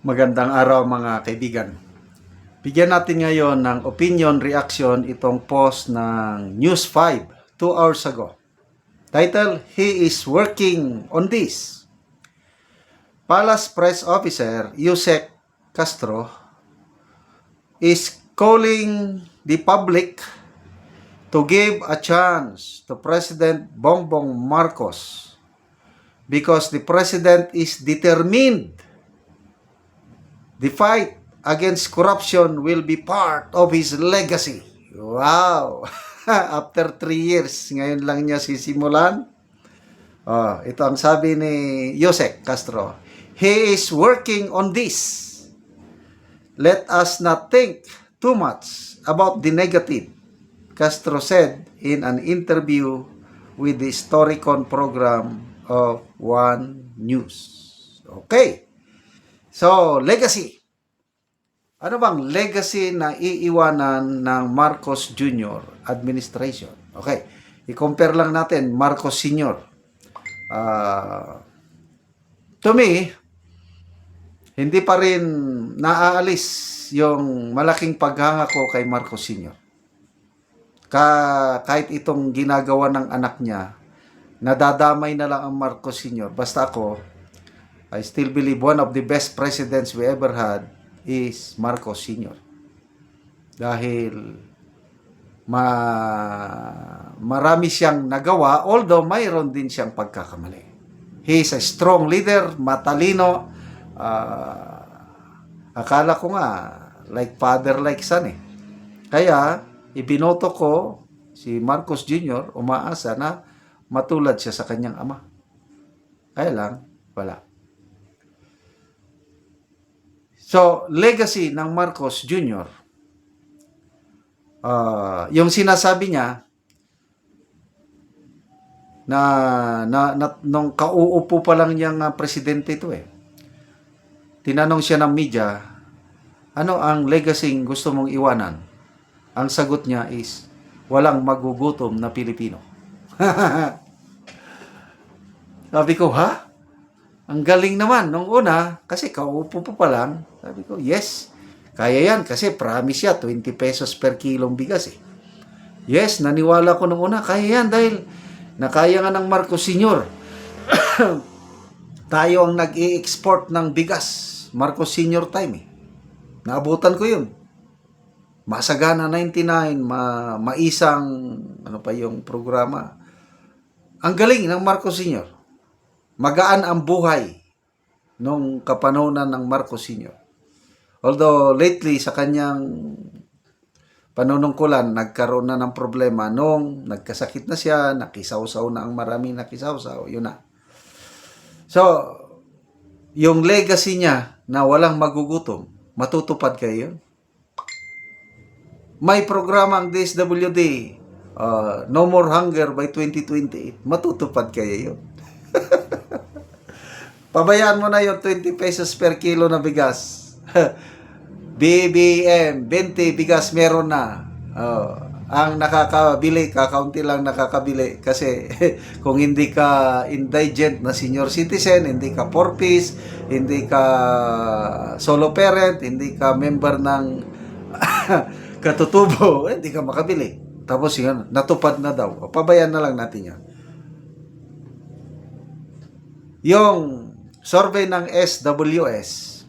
Magandang araw mga kaibigan. Bigyan natin ngayon ng opinion reaction itong post ng News 5 2 hours ago. Title, He is working on this. Palace Press Officer Yusek Castro is calling the public to give a chance to President Bongbong Marcos because the president is determined The fight against corruption will be part of his legacy. Wow! After three years, ngayon lang niya sisimulan. Oh, ito ang sabi ni Yosek Castro. He is working on this. Let us not think too much about the negative, Castro said in an interview with the Historicon program of One News. Okay. So, legacy. Ano bang legacy na iiwanan ng Marcos Jr. administration? Okay. I-compare lang natin Marcos Sr. Ah, to me, hindi pa rin naaalis yung malaking paghanga ko kay Marcos Sr. Ka, kahit itong ginagawa ng anak niya, nadadamay na lang ang Marcos Sr. Basta ako, I still believe one of the best presidents we ever had is Marcos Sr. Dahil ma marami siyang nagawa although mayroon din siyang pagkakamali. He is a strong leader, matalino. ah, akala ko nga like father like son eh. Kaya ibinoto ko si Marcos Jr. umaasa na matulad siya sa kanyang ama. Kaya lang, wala. So, legacy ng Marcos Jr. ah, yung sinasabi niya na, na, na nung kauupo pa lang niyang ah, presidente ito eh. Tinanong siya ng media, ano ang legacy gusto mong iwanan? Ang sagot niya is, walang magugutom na Pilipino. Sabi ko, ha? Ang galing naman nung una, kasi kaupo pa pa lang. Sabi ko, yes, kaya yan. Kasi promise siya, 20 pesos per kilong bigas eh. Yes, naniwala ko nung una, kaya yan dahil nakaya nga ng Marcos Sr. Tayo ang nag export ng bigas. Marcos Sr. time eh. Naabutan ko yun. Masagana 99, ma maisang, ano pa yung programa. Ang galing ng Marcos Sr. Magaan ang buhay nung kapanonan ng Marcos Sr. Although lately sa kanyang panunungkulan nagkaroon na ng problema nung nagkasakit na siya, nakisawsaw na ang maraming nakisawsaw, yun na. So, yung legacy niya na walang magugutom, matutupad kayo. May programa ang DSWD, uh, No More Hunger by 2020, matutupad kayo yun. Pabayaan mo na yung 20 pesos per kilo na bigas. BBM, 20 bigas meron na. Oh, ang nakakabili, kakaunti lang nakakabili. Kasi kung hindi ka indigent na senior citizen, hindi ka porpis, hindi ka solo parent, hindi ka member ng katutubo, eh, hindi ka makabili. Tapos yun, natupad na daw. O, na lang natin yan. Yung survey ng SWS,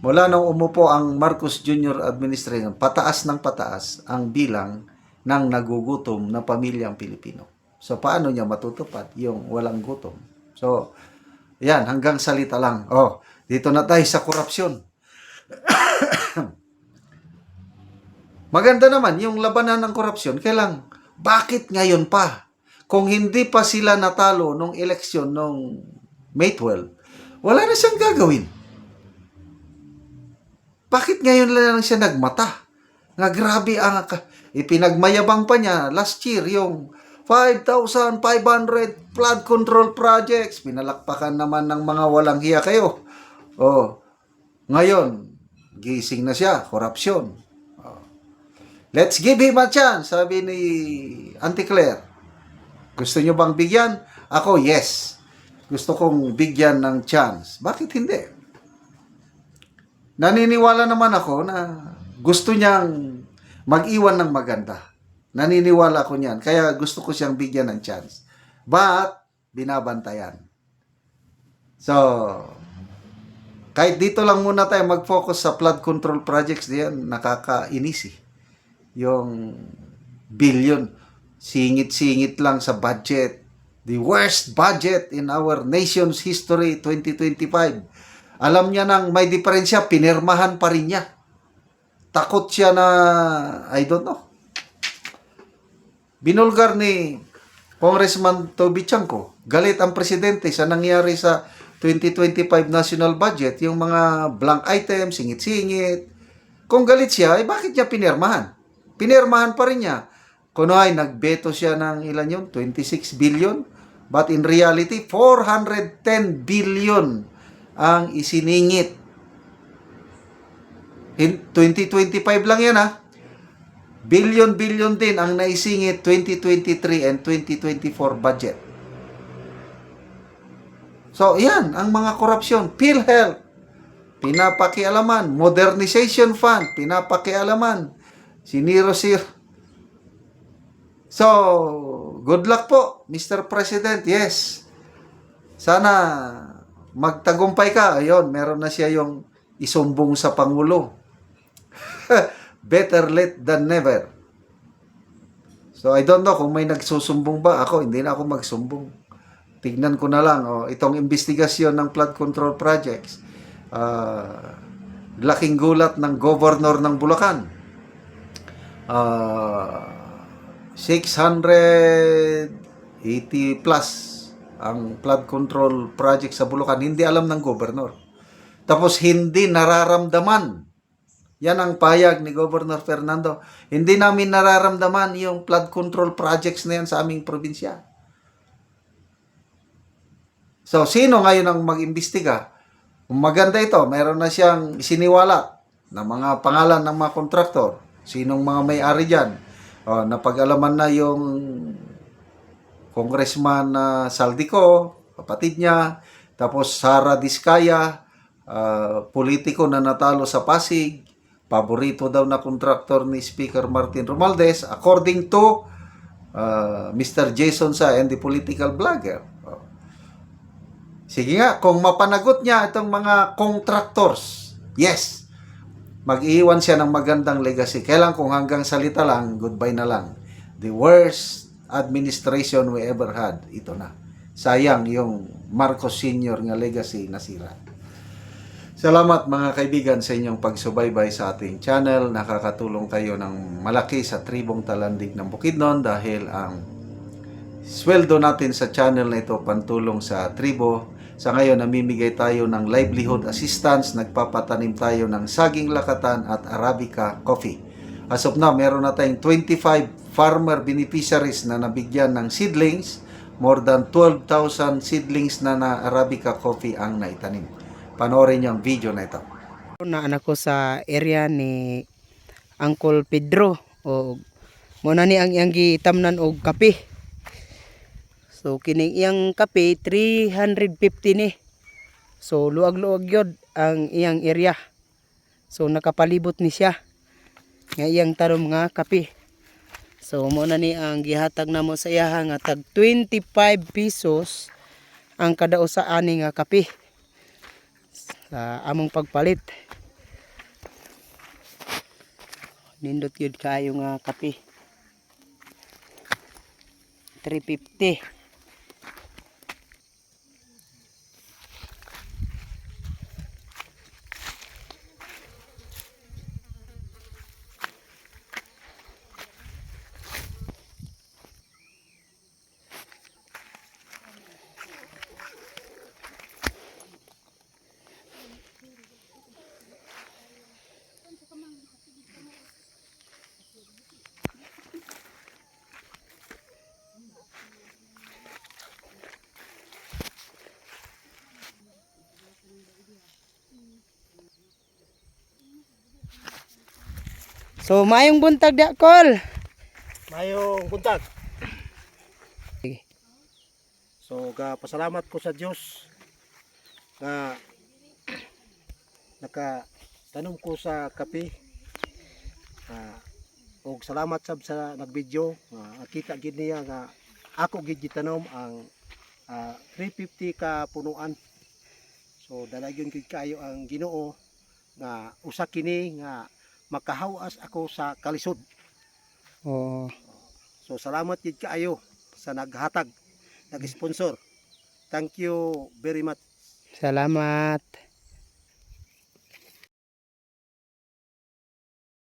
mula nung umupo ang Marcos Jr. administration, pataas ng pataas ang bilang ng nagugutom na pamilyang Pilipino. So, paano niya matutupad yung walang gutom? So, yan, hanggang salita lang. Oh, dito na tayo sa korupsyon. Maganda naman yung labanan ng korupsyon. Kailang, bakit ngayon pa? Kung hindi pa sila natalo nung eleksyon nung May 12, wala na siyang gagawin. Bakit ngayon lang siya nagmata? Nga grabe ang ipinagmayabang pa niya last year yung 5,500 flood control projects. Pinalakpakan naman ng mga walang hiya kayo. Oh, ngayon, gising na siya, korupsyon. Oh. Let's give him a chance, sabi ni Auntie Claire. Gusto nyo bang bigyan? Ako, yes. Gusto kong bigyan ng chance. Bakit hindi? naniniwala naman ako na gusto niyang mag-iwan ng maganda. Naniniwala ko niyan. Kaya gusto ko siyang bigyan ng chance. But, binabantayan. So, kahit dito lang muna tayo mag-focus sa flood control projects diyan, nakakainis eh. Yung billion, singit-singit lang sa budget. The worst budget in our nation's history 2025. Alam niya nang may diferensya, pinirmahan pa rin niya. Takot siya na, I don't know. Binulgar ni Congressman Toby Chanko, galit ang presidente sa nangyari sa 2025 national budget, yung mga blank items, singit-singit. Kung galit siya, eh bakit niya pinirmahan? Pinirmahan pa rin niya. Kuno nagbeto siya ng ilan yun? 26 billion. But in reality, 410 billion ang isiningit. In 2025 lang yan ha. Billion-billion din ang naisingit 2023 and 2024 budget. So, yan, ang mga korupsyon. PhilHealth, pinapakialaman. Modernization Fund, pinapakialaman. Siniro sir. So, good luck po, Mr. President. Yes. Sana magtagumpay ka. Ayun, meron na siya yung isumbong sa Pangulo. Better late than never. So, I don't know kung may nagsusumbong ba. Ako, hindi na ako magsumbong. Tignan ko na lang, oh, itong investigasyon ng flood control projects. Ah, laking gulat ng governor ng Bulacan. Ah, 680 plus ang flood control project sa Bulacan. Hindi alam ng governor. Tapos hindi nararamdaman. Yan ang payag ni Governor Fernando. Hindi namin nararamdaman yung flood control projects na yan sa aming probinsya. So, sino ngayon ang mag-imbestiga? Maganda ito, meron na siyang isiniwala na mga pangalan ng mga kontraktor. Sinong mga may-ari dyan? O, napag-alaman na yung Congressman na Saldico, kapatid niya. Tapos Sara Diskaya, ah, politiko na natalo sa Pasig. Paborito daw na kontraktor ni Speaker Martin Romualdez according to ah, Mr. Jason Sa and the political blogger. O. Sige nga, kung mapanagot niya itong mga contractors, yes, mag-iwan siya ng magandang legacy. Kailan kung hanggang salita lang, goodbye na lang. The worst administration we ever had, ito na. Sayang yung Marcos Sr. nga legacy nasira. Salamat mga kaibigan sa inyong pagsubaybay sa ating channel. Nakakatulong kayo ng malaki sa tribong talandig ng Bukidnon dahil ang sweldo natin sa channel na ito pantulong sa tribo. Sa ngayon, namimigay tayo ng livelihood assistance, nagpapatanim tayo ng saging lakatan at Arabica coffee. As of now, meron na tayong 25 farmer beneficiaries na nabigyan ng seedlings. More than 12,000 seedlings na na Arabica coffee ang naitanim. Panoorin niyo ang video na ito. na anak ko sa area ni Uncle Pedro o muna ni ang iyang gitamnan og kape. So kining iyang kape 350 ni. So luag-luag yod ang iyang area. So nakapalibot ni siya nga iyang tanom nga kape. So muna ni ang gihatag namo sa iya nga tag 25 pesos ang kada usa ani nga kape sa among pagpalit. Nindot yun kayo nga kape. 350. So mayong buntag da kol. Mayong buntag. So, ga pasalamat ko sa Dios nga naka tanom ko sa kape. Ah, og salamat sab sa nagvideo. Ah, kita gid niya nga ako gid gitanom ang ah, 350 ka punuan. So dalagyon gid kayo ang Ginoo nga usa kini nga makahawas ako sa kalisod. Oo. So salamat gid kaayo sa naghatag, nag-sponsor. Thank you very much. Salamat.